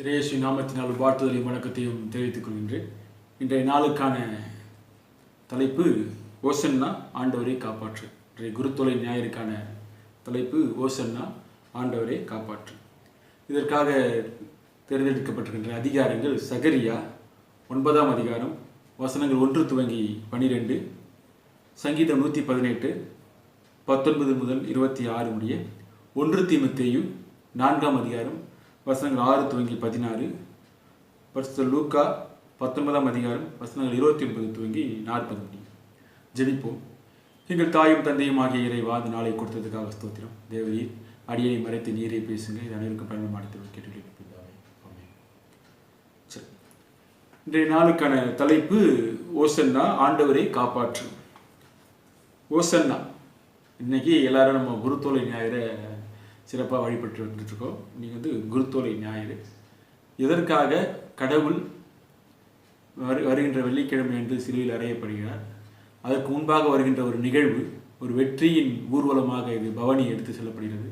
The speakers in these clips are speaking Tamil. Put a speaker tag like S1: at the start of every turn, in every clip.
S1: இறையேசு நாமத்தினால் வாழ்த்துதலையும் வணக்கத்தையும் தெரிவித்துக் கொள்கின்றேன். இன்றைய நாளுக்கான தலைப்பு ஓசன்னா ஆண்டவரை காப்பாற்று. இன்றைய குருத்தொலை ஞாயிறுக்கான தலைப்பு ஓசன்னா ஆண்டவரை காப்பாற்று. இதற்காக தேர்ந்தெடுக்கப்பட்டிருக்கின்ற அதிகாரங்கள் சகரியா ஒன்பதாம் அதிகாரம் வசனங்கள் ஒன்று துவங்கி பனிரெண்டு சங்கீதம் நூற்றி பதினெட்டு பத்தொன்பது முதல் இருபத்தி ஆறு முடிய ஒன்று தீமத்தேயு நான்காம் அதிகாரம் வசனங்கள் ஆறு துவங்கி பதினாறு. பரிசுத்த லூக்கா பத்தொன்பதாம் அதிகாரம் வசனங்கள் இருபத்தி ஒன்பது துவங்கி நாற்பது. முடியும் ஜெபிப்போம். எங்கள் தாயும் தந்தையும் ஆகிய இறைவா அந்த நாளை கொடுத்ததுக்காக ஸ்தோத்திரம். தேவரீர் அடியை மறைத்து நீரை பேசுங்க இது அனைவருக்கும் பயணம் மாடத்தில் கேட்டு சரி. இன்றைய நாளுக்கான தலைப்பு ஓசன்னா ஆண்டவரை காப்பாற்று ஓசன்னா. இன்னைக்கு எல்லாரும் நம்ம குருத்தோலை ஞாயிறை சிறப்பாக வழிபட்டு வந்துட்டுருக்கோம். நீங்கள் வந்து குருத்தோலை ஞாயிறு. எதற்காக கடவுள் வரு வருகின்ற வெள்ளிக்கிழமை என்று சிலுவையில் அறையப்படுகிறார்? அதற்கு முன்பாக வருகின்ற ஒரு நிகழ்வு ஒரு வெற்றியின் ஊர்வலமாக இது பவனி எடுத்து செல்லப்படுகிறது.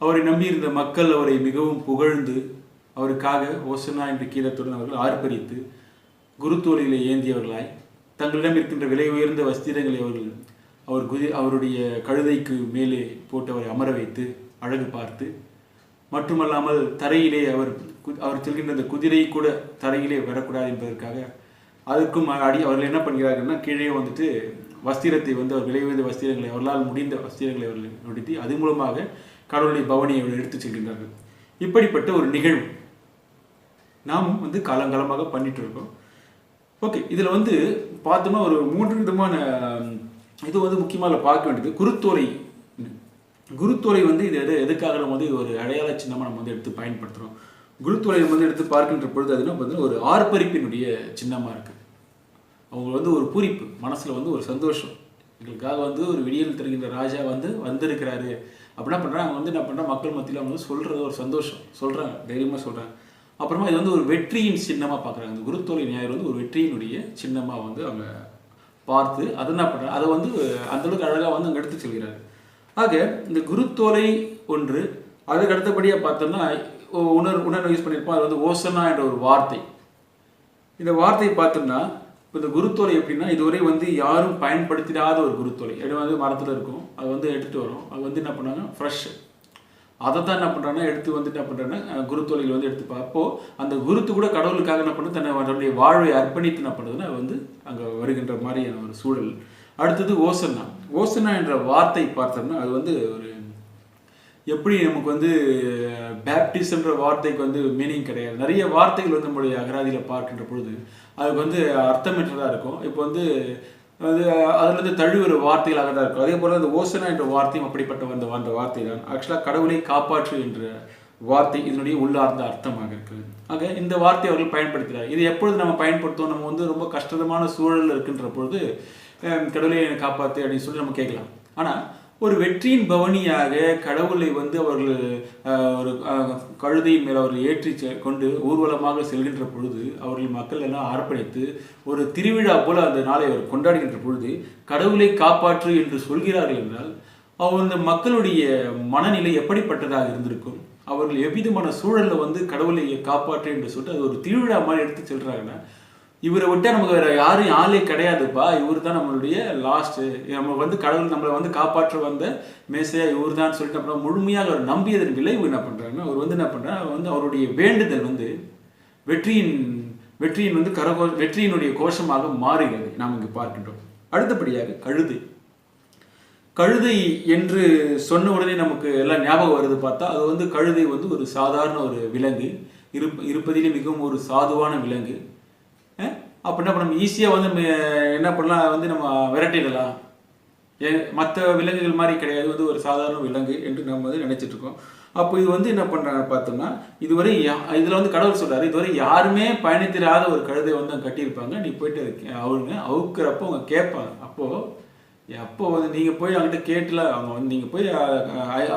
S1: அவரை நம்பியிருந்த மக்கள் அவரை மிகவும் புகழ்ந்து அவருக்காக ஓசனா என்ற கீதத்துடன் அவர்கள் ஆர்ப்பரித்து குருத்தோலிலே ஏந்தியவர்களாய் தங்களிடம் இருக்கின்ற விலை உயர்ந்த வஸ்திரங்களை அவர்கள் அவர் குதி அவருடைய கழுதைக்கு மேலே போட்டு அவரை அமர வைத்து அழகு பார்த்து மட்டுமல்லாமல் தரையிலே அவர் அவர் செல்கின்ற அந்த குதிரை கூட தரையிலே வரக்கூடாது என்பதற்காக அதுக்கும் அடி அவர்கள் என்ன பண்ணுகிறார்கள்னா கீழே வந்துட்டு வஸ்திரத்தை வந்து அவர் விலை உயர்ந்த வஸ்திரங்களை அவர்களால் முடிந்த வஸ்திரங்களை அவர்கள் நொடித்து அது மூலமாக கடவுளுடைய பவனியை அவர்கள் எடுத்துச் செல்கின்றார்கள். இப்படிப்பட்ட ஒரு நிகழ்வு நாமும் வந்து காலங்காலமாக பண்ணிட்டு இருக்கோம். ஓகே இதில் வந்து பார்த்தோம்னா ஒரு மூன்று விதமான இது வந்து முக்கியமாக பார்க்க வேண்டியது குருத்தோலை குருத்துறை வந்து இது எது எதுக்காக நம்ம வந்து இது ஒரு அடையாள சின்னமாக நம்ம வந்து எடுத்து பயன்படுத்துகிறோம் குருத்துறை நம்ம வந்து எடுத்து பார்க்கின்ற பொழுது அது என்ன பார்த்தீங்கன்னா ஒரு ஆர்ப்பரிப்பினுடைய சின்னமாக இருக்குது அவங்க வந்து ஒரு பூரிப்பு மனசில் வந்து ஒரு சந்தோஷம். எங்களுக்காக வந்து ஒரு விடியல் தருகின்ற ராஜா வந்து வந்திருக்கிறாரு. அப்படின்னா பண்ணுறாங்க அவங்க வந்து என்ன பண்ணுறாங்க மக்கள் மத்தியில் அவங்க வந்து சொல்கிறது ஒரு சந்தோஷம். சொல்கிறாங்க தைரியமாக சொல்கிறாங்க அப்புறமா இது வந்து ஒரு வெற்றியின் சின்னமாக பார்க்குறாங்க. இந்த குருத்தோலை ஞாயிறு வந்து ஒரு வெற்றியினுடைய சின்னமாக வந்து அவங்க பார்த்து அதை என்ன பண்ணுறாங்க அதை வந்து அந்தளவுக்கு அழகாக வந்து அங்கே எடுத்து செல்கிறாரு. ஆக இந்த குருத்தோலை ஒன்று அதுக்கு அடுத்தபடியாக பார்த்தோம்னா உணர் உணர்வு யூஸ் பண்ணியிருப்போம். அது வந்து ஓசனா என்ற ஒரு வார்த்தை. இந்த வார்த்தையை பார்த்தோம்னா இப்போ இந்த குருத்தோலை எப்படின்னா இதுவரை வந்து யாரும் பயன்படுத்திடாத ஒரு குருத்தோலை. இது வந்து மரத்தில் இருக்கும். அது வந்து எடுத்துகிட்டு வரும். அது வந்து என்ன பண்ணாங்க ஃப்ரெஷ் அதை தான் என்ன பண்ணுறாங்கன்னா எடுத்து வந்து என்ன பண்ணுறாங்கன்னா குருத்தோலையில் வந்து எடுத்து பார்ப்போம் அந்த குருத்து கூட கடவுளுக்காக என்ன பண்ணு தன்னை தன்னுடைய வாழ்வை அர்ப்பணித்து என்ன பண்ணுறதுன்னா அது வந்து அங்கே வருகின்ற மாதிரியான ஒரு சூழல். அடுத்தது ஓசன்னா. ஓசனா என்ற வார்த்தை பார்த்தோம்னா அது வந்து ஒரு எப்படி நமக்கு வந்து பேப்டிசம்ன்ற வார்த்தைக்கு வந்து மீனிங் கிடையாது. நிறைய வார்த்தைகள் வந்து நம்மளுடைய அகராதியில் பார்க்கின்ற பொழுது அதுக்கு வந்து அர்த்தமற்றதாக இருக்கும். இப்போ வந்து அது அதுலேருந்து தழுவுற வார்த்தைகளாக தான் இருக்கும். அதே போல் அந்த ஓசனா என்ற வார்த்தையும் அப்படிப்பட்ட வந்த வந்த வார்த்தை தான் ஆக்சுவலாக கடவுளை காப்பாற்று என்ற வார்த்தை இதனுடைய உள்ளார்ந்த அர்த்தமாக இருக்குது ஆக இந்த வார்த்தை அவர்கள் பயன்படுத்துகிறார். இது எப்பொழுது நம்ம பயன்படுத்துவோம்? நம்ம வந்து ரொம்ப கஷ்டமான சூழலில் இருக்கின்ற பொழுது கடவுளை என்னை காப்பாற்று அப்படின்னு சொல்லி நம்ம கேட்கலாம். ஆனால் ஒரு வெற்றியின் பவனியாக கடவுளை வந்து அவர்கள் ஒரு கழுதையின் மேல் அவர்கள் ஏற்றி செ- கொண்டு ஊர்வலமாக செல்கின்ற பொழுது அவர்கள் மக்கள் எல்லாம் அர்ப்பணித்து ஒரு திருவிழா போல் அந்த நாளை அவர் கொண்டாடுகின்ற பொழுது கடவுளை காப்பாற்று என்று சொல்கிறார்கள் என்றால் அவர் அந்த மக்களுடைய மனநிலை எப்படிப்பட்டதாக இருந்திருக்கும்? அவர்கள் எவ்விதமான சூழலில் வந்து கடவுளை காப்பாற்று என்று சொல்லிட்டு அது ஒரு திருவிழா மாதிரி எடுத்து செல்கிறாங்கன்னா இவரை விட்டா நமக்கு வேற யாரும் ஆளே கிடையாதுப்பா. இவர் தான் நம்மளுடைய லாஸ்ட்டு நம்ம வந்து கடவுள் நம்மளை வந்து காப்பாற்ற வந்த மேசையா இவர் தான் சொல்லிட்டு அப்புறம் முழுமையாக அவர் நம்பியதன் விலை இவர் என்ன பண்றாங்கன்னா அவர் வந்து என்ன பண்றாரு? அவர் வந்து அவருடைய வேண்டுதல் வந்து வெற்றியின் வெற்றியின் வந்து கரகோ வெற்றியினுடைய கோஷமாக மாறுகிறது. நாம் இங்கு பார்க்கின்றோம். அடுத்தபடியாக கழுதை. கழுதை என்று சொன்ன உடனே நமக்கு எல்லாம் ஞாபகம் வருது பார்த்தா அது வந்து கழுதை வந்து ஒரு சாதாரண ஒரு விலங்கு. இருப்ப இருப்பதிலே மிகவும் ஒரு சாதுவான விலங்கு. அப்போ என்ன பண்ண ஈஸியாக வந்து நம்ம என்ன பண்ணலாம்? வந்து நம்ம விரட்டிடலாம். மற்ற விலங்குகள் மாதிரி கிடையாது. வந்து ஒரு சாதாரண விலங்கு என்று நம்ம வந்து நினச்சிட்ருக்கோம் அப்போ இது வந்து என்ன பண்ணுறாங்க பார்த்தோம்னா இதுவரை யா- இதில் வந்து கடவுள் சொல்கிறார் இதுவரை யாருமே பயணித்திராத ஒரு கழுதை வந்து அங்கே கட்டியிருப்பாங்க. நீ போயிட்டு அதுக்கு அவங்க அவுக்கிறப்போ அவங்க கேட்பாங்க. அப்போது அப்போ வந்து நீங்கள் போய் அவங்ககிட்ட கேட்டல அவங்க வந்து நீங்கள் போய்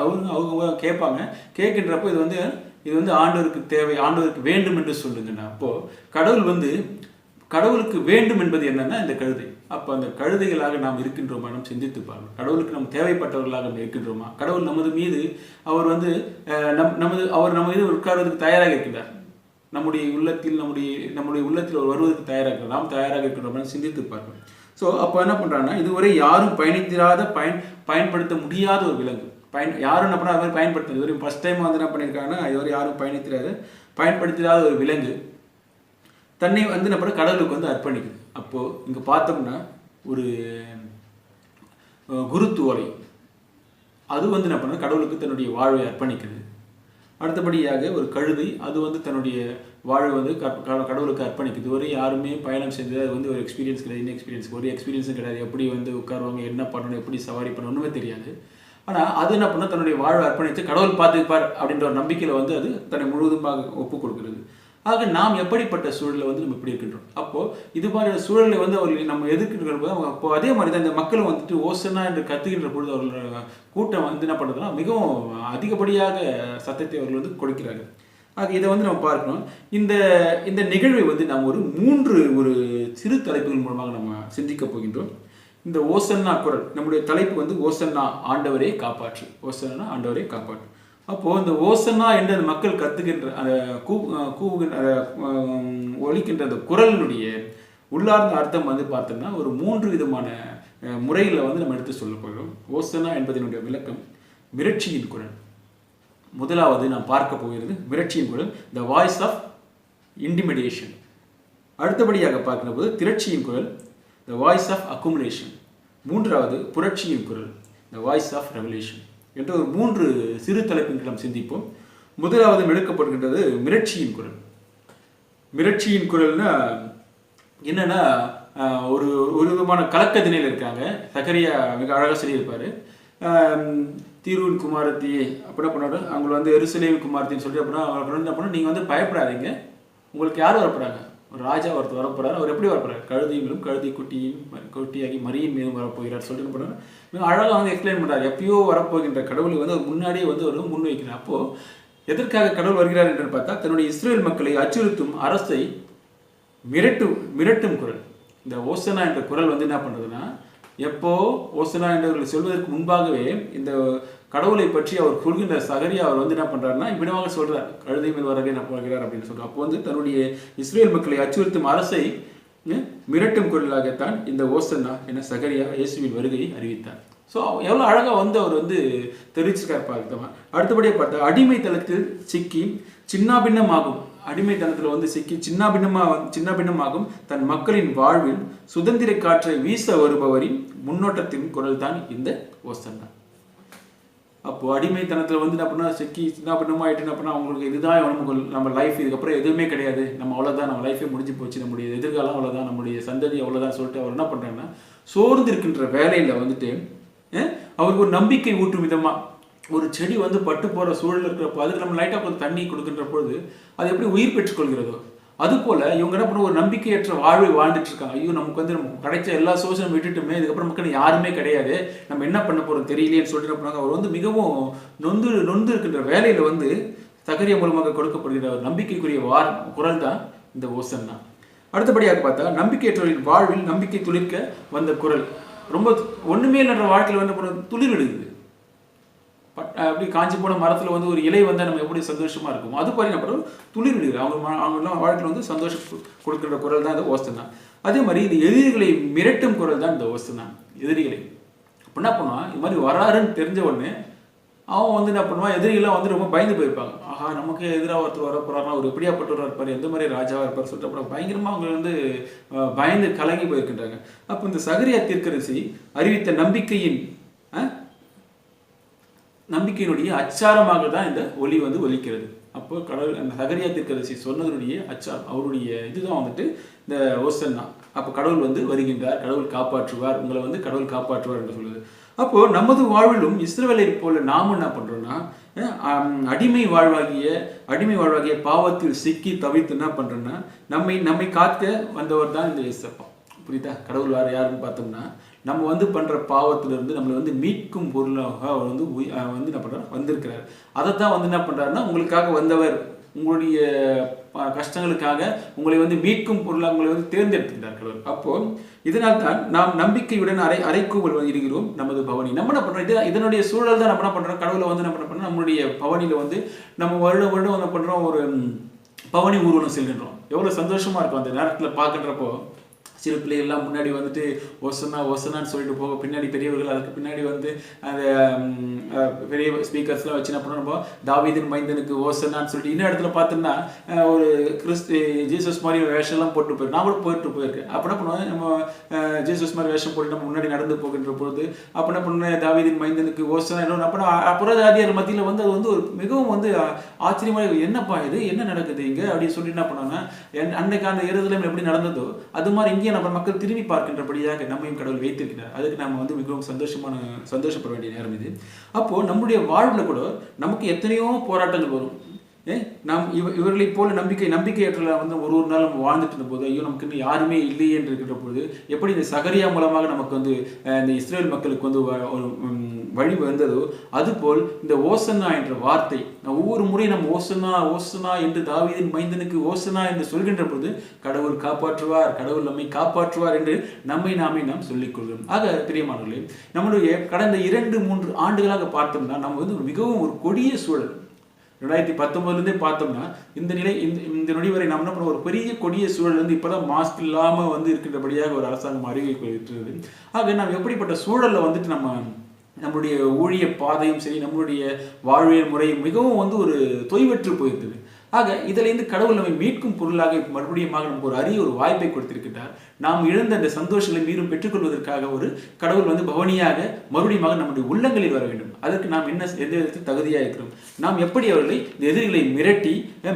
S1: அவங்க அவங்க கேட்பாங்க. கேட்கின்றப்போ இது வந்து இது வந்து ஆண்டவருக்கு தேவை ஆண்டவருக்கு வேண்டும் என்று சொல்லுங்கண்ணா அப்போது கடவுள் வந்து கடவுளுக்கு வேண்டும் என்பது என்னன்னா இந்த கழுதை. அப்போ அந்த கழுதைகளாக நாம் இருக்கின்றோமா? நாம் சிந்தித்து பாருங்கள் கடவுளுக்கு நாம் தேவைப்பட்டவர்களாக நம்ம இருக்கின்றோமா? கடவுள் நமது மீது அவர் வந்து நம் நமது அவர் நம்ம மீது உட்கார்வதற்கு தயாராக இருக்கிறார் நம்முடைய உள்ளத்தில் நம்முடைய நம்முடைய உள்ளத்தில் அவர் வருவதற்கு தயாராக நாம் தயாராக இருக்கின்றோம்? சிந்தித்து பார்க்கணும். ஸோ அப்போ என்ன பண்ணுறாங்கன்னா இதுவரை யாரும் பயணித்திராத பயன் பயன்படுத்த முடியாத ஒரு விலங்கு. பயன் யாரும் என்ன பண்ணால் அது மாதிரி பயன்படுத்த இதுவரை ஃபஸ்ட் டைம் வந்து என்ன பண்ணியிருக்காங்கன்னா இதுவரை யாரும் பயணித்திராத பயன்படுத்திடாத ஒரு விலங்கு. தன்னை வந்து நம்ம கடவுளுக்கு வந்து அர்ப்பணிக்குது. அப்போது இங்கே பார்த்தோம்னா ஒரு குருத்துவலை அது வந்து என்ன பண்ணுது? கடவுளுக்கு தன்னுடைய வாழ்வை அர்ப்பணிக்குது. அடுத்தபடியாக ஒரு கழுதை அது வந்து தன்னுடைய வாழ்வை வந்து கடவுளுக்கு அர்ப்பணிக்குது. ஒரே யாருமே பயணம் செஞ்சது அது வந்து ஒரு எக்ஸ்பீரியன்ஸ் கிடையாது என்ன எக்ஸ்பீரியன்ஸ் ஒரு எக்ஸ்பீரியன்ஸும் கிடையாது. எப்படி வந்து உட்காருவாங்க என்ன பண்ணணும் எப்படி சவாரி பண்ணணும் ஒன்றுமே தெரியாது. ஆனால் அது என்ன பண்ணால் தன்னுடைய வாழ்வை அர்ப்பணித்து கடவுள் பார்த்துப்பார் அப்படின்ற ஒரு நம்பிக்கையில் வந்து அது தன்னை முழுவதுமாக ஒப்பு கொடுக்கிறது. ஆக நாம் எப்படிப்பட்ட சூழலில் வந்து நம்ம இப்படி இருக்கின்றோம்? அப்போது இது மாதிரியான சூழலை வந்து அவர்கள் நம்ம எதிர்க்கின்ற போது அவங்க அப்போ அதே மாதிரி தான் இந்த மக்களும் வந்துட்டு ஓசனா என்று கத்துகின்ற பொழுது அவர்களோட கூட்டம் வந்து என்ன பண்ணுறதுன்னா மிகவும் அதிகப்படியாக சத்தத்தை அவர்கள் வந்து கொடுக்கிறார்கள். ஆக இதை வந்து நம்ம பார்க்கணும். இந்த இந்த நிகழ்வை வந்து நாம் ஒரு மூன்று ஒரு சிறு தலைப்புகள் மூலமாக நம்ம சிந்திக்க போகின்றோம். இந்த ஓசன்னா குரல் நம்முடைய தலைப்பு வந்து ஓசன்னா ஆண்டவரே காப்பாற்று. ஓசன்னா ஆண்டவரே காப்பாற்று. அப்போது இந்த ஓசன்னா என்று அந்த மக்கள் கத்துகின்ற அந்த கூ கூவுகின்ற அந்த, அந்த குரலினுடைய உள்ளார்ந்த அர்த்தம் வந்து பார்த்தோம்னா ஒரு மூன்று விதமான முறையில் வந்து நம்ம எடுத்து சொல்ல போகிறோம். ஓசனா என்பதனுடைய விளக்கம் மிரட்சியின் குரல். முதலாவது நாம் பார்க்க போகிறது மிரட்சியின் குரல் த வாய்ஸ் ஆஃப் இன்டிமிடேஷன் அடுத்தபடியாக பார்க்கிற போது திரட்சியின் குரல் த வாய்ஸ் ஆஃப் அக்குமுலேஷன் மூன்றாவது புரட்சியின் குரல் த வாய்ஸ் ஆஃப் ரெவலேஷன் என்ற ஒரு மூன்று சிறு தலைப்பின் நாம் சிந்திப்போம். முதலாவது எடுக்கப்படுகின்றது மிரட்சியின் குரல். மிரட்சியின் குரல்னா என்னன்னா ஒரு ஒரு விதமான கலக்க திணையில் இருக்காங்க. சக்கரியா மிக அழகாக சொல்லியிருப்பாரு. தீர்வின் குமாரத்தி அப்படின்னா பண்ணாரு அவங்களை வந்து எருசலேவி குமாரத்தின்னு சொல்லி அப்படின்னா அவங்க என்ன பண்ணணும் நீங்கள் வந்து பயப்படாதீங்க. உங்களுக்கு யார் வரப்படுறாங்க ஒரு ராஜா ஒருத்தர் வரப்போறாரு. அவர் எப்படி வரப்போறாரு? கழுதையின் கழுதி குட்டியும் குட்டியாகி மரியின் மீதும் வரப்போகிறார். சொல்லிட்டு போறாரு மிக அழகாக வந்து எக்ஸ்பிளைன் பண்ணுறாரு எப்பயோ வரப்போகின்ற கடவுளை வந்து அவர் முன்னாடியே வந்து அவர் முன்வைக்கிறார் அப்போது எதற்காக கடவுள் வருகிறார்? என்று பார்த்தா தன்னுடைய இஸ்ரேல் மக்களை அச்சுறுத்தும் அரசை மிரட்டும் மிரட்டும் குரல். இந்த ஓசனா என்ற குரல் வந்து என்ன பண்ணுறதுன்னா எப்போ ஓசனா என்றவர்கள் சொல்வதற்கு முன்பாகவே இந்த கடவுளை பற்றி அவர் சொல்கின்ற சகரியா அவர் வந்து என்ன பண்ணுறாருன்னா விடமாக சொல்கிறார் கழுதை மேல் வரவே நான் போகிறார் அப்படின்னு சொல்கிறார் அப்போ வந்து தன்னுடைய இஸ்ரேல் மக்களை அச்சுறுத்தும் அரசை மிரட்டும் குரலாகத்தான் இந்த ஓசன்னா என்ன சகரியா இயேசுவின் வருகையை அறிவித்தார். ஸோ எவ்வளோ அழகாக வந்து அவர் வந்து தெரிவிச்சிருக்கார் பார்த்தவன் அடுத்தபடியாக பார்த்தா அடிமைத்தனத்தில் சிக்கி சின்னாபின்னமாகும். அடிமைத்தனத்தில் வந்து சிக்கி சின்னாபின்னமா சின்னாபின்னமாகும் தன் மக்களின் வாழ்வில் சுதந்திர காற்றை வீச வருபவரின் முன்னோட்டத்தின் குரல் தான் இந்த ஓசன்னா. அப்போது அடிமைத்தனத்தில் வந்து என்ன சிக்கி சின்ன பண்ணுமா ஆகிட்டுன்னு என்ன அவங்களுக்கு இதுதான் நமக்கு நம்ம லைஃப் இதுக்கப்புறம் எதுவுமே கிடையாது. நம்ம அவ்வளோதான் நம்ம லைஃபே முடிஞ்சு போச்சு. நம்முடைய எதிர்காலம் அவ்வளோதான் நம்முடைய சந்ததி அவ்வளோதான் சொல்லிட்டு அவர் என்ன பண்ணுறாங்கன்னா சோர்ந்து இருக்கின்ற வேலையில் வந்துட்டு அவருக்கு ஒரு நம்பிக்கை ஊட்டும் விதமாக ஒரு செடி வந்து பட்டு போகிற சூழல் இருக்கிறப்போ அதுக்கு நம்ம லைட்டாக கொஞ்சம் தண்ணி கொடுக்கின்ற பொழுது அது எப்படி உயிர் பெற்றுக்கொள்கிறதோ அதுபோல் இவங்க என்ன பண்ண ஒரு நம்பிக்கையற்ற வாழ்வை வாழ்ந்துட்டு இருக்காங்க. ஐயோ நமக்கு வந்து நமக்கு கிடைச்ச எல்லா சோர்ஸும் விட்டுட்டுமே இதுக்கப்புறம் மக்கள் யாருமே கிடையாது. நம்ம என்ன பண்ண போகிறோம் தெரியலையேன்னு சொல்லிட்டு என்ன பண்ணாங்க அவர் வந்து மிகவும் நொந்து நொந்து இருக்கின்ற வேலையில் வந்து தகரிய மூலமாக கொடுக்கப்படுகிற ஒரு நம்பிக்கைக்குரிய வார் குரல் தான் இந்த ஓசன் தான். அடுத்தபடியாக பார்த்தா நம்பிக்கையற்றவர்களின் வாழ்வில் நம்பிக்கை துளிர்க்க வந்த குரல். ரொம்ப ஒன்றுமே இல்லைன்ற வாழ்க்கையில் வந்து அப்புறம் துளிர் விடுது பட் அப்படி காஞ்சி போன மரத்தில் வந்து ஒரு இலை வந்தால் நம்ம எப்படி சந்தோஷமாக இருக்கும்? அது மாதிரி நம்ம துளிர் விடுகிறது அவங்க அவங்களாம் வாழ்க்கையில் வந்து சந்தோஷம் கொடுக்குற குரல் தான் இந்த ஓஸ்தன் தான். அதே மாதிரி இந்த எதிரிகளை மிரட்டும் குரல் தான் இந்த ஓஸ்தன் தான் எதிரிகளை. அப்போ என்ன பண்ணுவான்? இது மாதிரி வராருன்னு தெரிஞ்ச உடனே அவன் வந்து என்ன பண்ணுவான்? எதிரிகள்லாம் வந்து ரொம்ப பயந்து போயிருப்பாங்க. ஆஹா நமக்கு எதிராக ஒருத்தர் வர போறாருன்னா அவர் எப்படியாப்பட்டவராக இருப்பார் எந்த மாதிரி ராஜாவாக இருப்பார் சொல்லிட்டு அப்புறம் பயங்கரமாக அவங்க வந்து பயந்து கலங்கி போயிருக்கின்றாங்க. அப்போ இந்த சகரியா தீர்க்கரசி அறிவித்த நம்பிக்கையின் நம்பிக்கையினுடைய அச்சாரமாக தான் இந்த ஒலி வந்து ஒலிக்கிறது. அப்போ கடவுள் அந்த சகரியா தீர்க்கதரிசி சொன்னதனுடைய அச்சாரம் அவருடைய இதுதான் வந்துட்டு இந்த ஓசன்னா. அப்போ கடவுள் வந்து வருகின்றார் கடவுள் காப்பாற்றுவார் உங்களை வந்து கடவுள் காப்பாற்றுவார் என்று சொல்லுது. அப்போ நமது வாழ்விலும் இஸ்ரவேலை போல நாம் என்ன பண்றோம்னா அடிமை வாழ்வாகிய அடிமை வாழ்வாகிய பாவத்தில் சிக்கி தவித்து என்ன பண்றோம்னா நம்மை நம்மை காக்க வந்தவர் தான் இந்த இயேசப்பா. புரியுதா? கடவுள் வேறு யாருன்னு பார்த்தோம்னா நம்ம வந்து பண்ணுற பாவத்திலிருந்து நம்மளை வந்து மீட்கும் பொருளாக அவர் வந்து வந்து என்ன பண்ணுறாரு வந்திருக்கிறார். அதை தான் வந்து என்ன பண்ணுறாருன்னா உங்களுக்காக வந்தவர் உங்களுடைய கஷ்டங்களுக்காக உங்களை வந்து மீட்கும் பொருளாக உங்களை வந்து தேர்ந்தெடுத்திருந்தார் அப்போ இதனால் தான் நாம் நம்பிக்கையுடன் அரை அரைக்கூவல் இருக்கிறோம். நமது பவனி. நம்ம என்ன பண்ணுறோம் இது இதனுடைய சூழல் தான் நம்ம என்ன பண்ணுறோம் கடவுளை வந்து என்ன பண்ண நம்மளுடைய பவனியில் வந்து நம்ம வருடம் வருடம் என்ன பண்ணுறோம் ஒரு பவனி ஊர்வலம் செல்கின்றோம். எவ்வளோ சந்தோஷமாக இருக்கும் அந்த நேரத்தில் பார்க்குறப்போ. சில பிள்ளைகள்லாம் முன்னாடி வந்துட்டு ஒசனா ஒசனான்னு சொல்லிட்டு போக பின்னாடி பெரியவர்கள் அதுக்கு பின்னாடி வந்து அந்த பெரிய ஸ்பீக்கர்ஸ்லாம் வச்சு என்ன பண்ணுறோம் தாவீதின் மைந்தனுக்கு ஓசனான்னு சொல்லிட்டு இன்னும் இடத்துல பார்த்தோம்னா ஒரு கிறிஸ்து ஜீசஸ் மாதிரி வேஷம்லாம் போட்டு போயிரு நான் கூட போயிட்டு போயிருக்கேன். அப்போ என்ன பண்ணுவோம்? நம்ம ஜீசஸ் மாதிரி வேஷம் போட்டு நம்ம முன்னாடி நடந்து போகின்ற பொழுது அப்போ என்ன பண்ண தாவீதின் மைந்தனுக்கு ஓசனா என்ன அப்புறம் அப்புறதாதியார் மத்தியில் வந்து அது வந்து ஒரு மிகவும் வந்து ஆச்சரியமாக என்னப்பா இது? என்ன நடக்குது இங்கே? அப்படின்னு சொல்லி என்ன பண்ணாங்கன்னா என் அன்னைக்கு அந்த எருதலேம் எப்படி நடந்ததோ அது மாதிரி இங்கே நம்ம மக்கள் திரும்பி பார்க்கின்றபடியாக நம்மையும் கடவுள் வைத்திருக்கிறார். அதுக்கு நாம் வந்து மிகவும் சந்தோஷமான சந்தோஷப்பட வேண்டிய நேரம் இது. அப்போ நம்முடைய வாழ்வில் கூட நமக்கு எத்தனையோ போராட்டங்கள் வரும். நாம் இவ இவர்களைப் போல நம்பிக்கை நம்பிக்கையற்ற வந்து ஒரு ஒரு நாள் நம்ம வாழ்ந்துட்டு இருந்தபோது ஐயோ நமக்கு இன்னும் யாருமே இல்லையே என்று இருக்கின்ற பொழுது எப்படி இந்த சகரியா மூலமாக நமக்கு வந்து இந்த இஸ்ரேல் மக்களுக்கு வந்து வ- ஒரு வழி வந்ததோ அதுபோல் இந்த ஓசனா என்ற வார்த்தை ஒவ்வொரு முறையும் நம்ம ஓசனா ஓசனா என்று தாவீதின் மைந்தனுக்கு ஓசனா என்று சொல்கின்ற பொழுது கடவுள் காப்பாற்றுவார் கடவுள் நம்மை காப்பாற்றுவார் என்று நம்மை நாமே நாம் சொல்லிக் கொள்கிறோம். ஆக பிரியமானவர்களே நம்முடைய கடந்த இரண்டு மூன்று ஆண்டுகளாக பார்த்தோம்னா நம்ம வந்து மிகவும் ஒரு கொடிய சூழல். ரெண்டாயிரத்தி பத்தொம்பதுலேருந்தே பார்த்தோம்னா இந்த நிலை இந்த இந்த நொடி வரை நம்ம என்ன பண்ண ஒரு பெரிய கொடிய சூழல் வந்து இப்போ தான் மாஸ்க் இல்லாமல் வந்து இருக்கின்றபடியாக ஒரு அரசாங்கம் அறிவிக்கிறது ஆக நாம் எப்படிப்பட்ட சூழலில் வந்துட்டு நம்ம நம்மளுடைய ஊழிய பாதையும் சரி நம்மளுடைய வாழ்வியல் முறையும் மிகவும் வந்து ஒரு தொய்வற்று போயிருந்தது. ஆக இதிலிருந்து கடவுள் நம்மை மீட்கும் பொருளாக மறுபடியும் நமக்கு ஒரு அரிய ஒரு வாய்ப்பை கொடுத்திருக்கிறார் நாம் இழந்த அந்த சந்தோஷங்களை மீறும் பெற்றுக்கொள்வதற்காக ஒரு கடவுள் வந்து பவனியாக மறுபடியும் நம்முடைய உள்ளங்களில் வர வேண்டும். அதற்கு நாம் என்ன எந்த விதத்தில் தகுதியாக இருக்கிறோம்? நாம் எப்படி அவர்களை இந்த எதிரிகளை மிரட்டி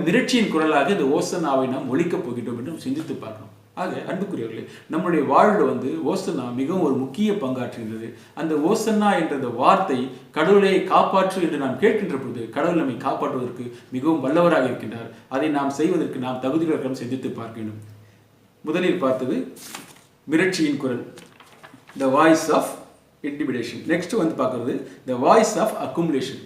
S1: மிரட்சியின் குரலாக இந்த ஓசனாவை நாம் ஒழிக்கப் போகின்றோம் என்று சிந்தித்து பார்க்கணும். ஆக அன்புக்குரியவர்களே நம்முடைய வாழ்வில் வந்து ஓசனா மிகவும் ஒரு முக்கிய பங்காற்றுகிறது. அந்த ஓசன்னா என்ற அந்த வார்த்தை கடவுளை காப்பாற்று என்று நாம் கேட்கின்ற பொழுது கடவுள் நம்மை காப்பாற்றுவதற்கு மிகவும் வல்லவராக இருக்கின்றார். அதை நாம் செய்வதற்கு நாம் தகுதிகளுடன் சிந்தித்து பார்க்க வேண்டும். முதலில் பார்த்தது மிரட்சியின் குரல். The voice of intimidation next வந்து பார்க்கறது த வாய்ஸ் ஆஃப் அக்குமுலேஷன்